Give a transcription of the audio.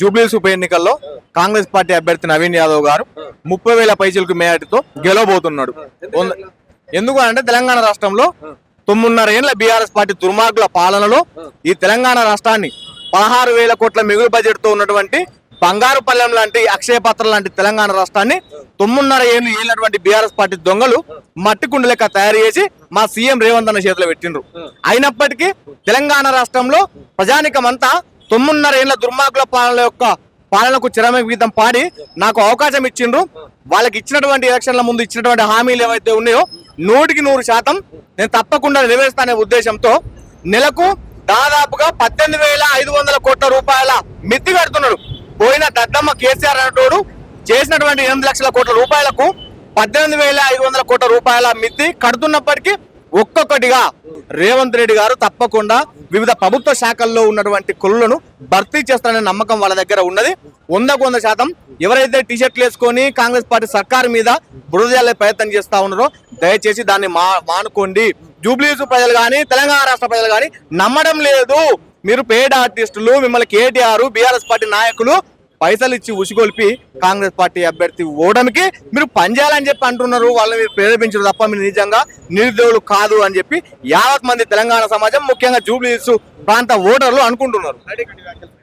జూబ్లీస్ ఉప ఎన్నికల్లో కాంగ్రెస్ పార్టీ అభ్యర్థి నవీన్ యాదవ్ గారు ముప్పై వేల పైసలకు మేయటితో గెలవబోతున్నాడు. ఎందుకు అంటే తెలంగాణ రాష్ట్రంలో తొమ్మిదిన్నర ఏళ్ళ బీఆర్ఎస్ పార్టీ దుర్మార్గుల పాలనలో ఈ తెలంగాణ రాష్ట్రాన్ని పదహారు వేల కోట్ల మిగులు బడ్జెట్తో ఉన్నటువంటి బంగారు పల్లెం లాంటి అక్షయ పత్రం లాంటి తెలంగాణ రాష్ట్రాన్ని తొమ్మిదిన్నర ఏళ్ళు ఏళ్ళటువంటి బీఆర్ఎస్ పార్టీ దొంగలు మట్టి కుండ లెక్క తయారు చేసి మా సీఎం రేవంత్ అన్న చేతిలో పెట్టిండ్రు. అయినప్పటికీ తెలంగాణ రాష్ట్రంలో ప్రజానికమంతా తొమ్మిదిన్నర ఏళ్ళ దుర్మార్గుల పాలన యొక్క పాలనకు చిరమే గీతం పాడి నాకు అవకాశం ఇచ్చిండ్రు. వాళ్ళకి ఇచ్చినటువంటి ఎలక్షన్ల ముందు ఇచ్చినటువంటి హామీలు ఏవైతే ఉన్నాయో నూటికి నూరు శాతం నేను తప్పకుండా నెరవేరుస్తానే ఉద్దేశంతో నెలకు దాదాపుగా పద్దెనిమిది వేల ఐదు వందల కోట్ల రూపాయల మిత్తి కడుతున్నాడు పోయిన దద్దమ్మ కేసీఆర్ అనేటోడు చేసినటువంటి ఎనిమిది లక్షల కోట్ల రూపాయలకు పద్దెనిమిది వేల ఐదు వందల కోట్ల రూపాయల మిత్తి కడుతున్నప్పటికీ ఒక్కొక్కటిగా రేవంత్ రెడ్డి గారు తప్పకుండా వివిధ ప్రభుత్వ శాఖల్లో ఉన్నటువంటి కొల్లులను భర్తీ చేస్తారనే నమ్మకం వాళ్ళ దగ్గర ఉన్నది. వందకు వంద శాతం ఎవరైతే టీషర్ట్లు వేసుకొని కాంగ్రెస్ పార్టీ సర్కారు మీద బురదజల్లే ప్రయత్నం చేస్తా ఉన్నారో దయచేసి దాన్ని మా మానుకోండి. జూబ్లీస్ ప్రజలు కానీ తెలంగాణ రాష్ట్ర ప్రజలు కానీ నమ్మడం లేదు. మీరు పేడ్ ఆర్టిస్టులు మిమ్మల్ని కేటీఆర్ బీఆర్ఎస్ పార్టీ నాయకులు పైసలు ఇచ్చి ఉసిగొల్పి కాంగ్రెస్ పార్టీ అభ్యర్థి ఓడమికి మీరు పనిచేయాలని చెప్పి అంటున్నారు. వాళ్ళని మీరు ప్రేరేపించరు తప్ప మీరు నిజంగా నిరుద్యోగులు కాదు అని చెప్పి యావత్ మంది తెలంగాణ సమాజం ముఖ్యంగా జూబ్లీ ప్రాంత ఓటర్లు అనుకుంటున్నారు.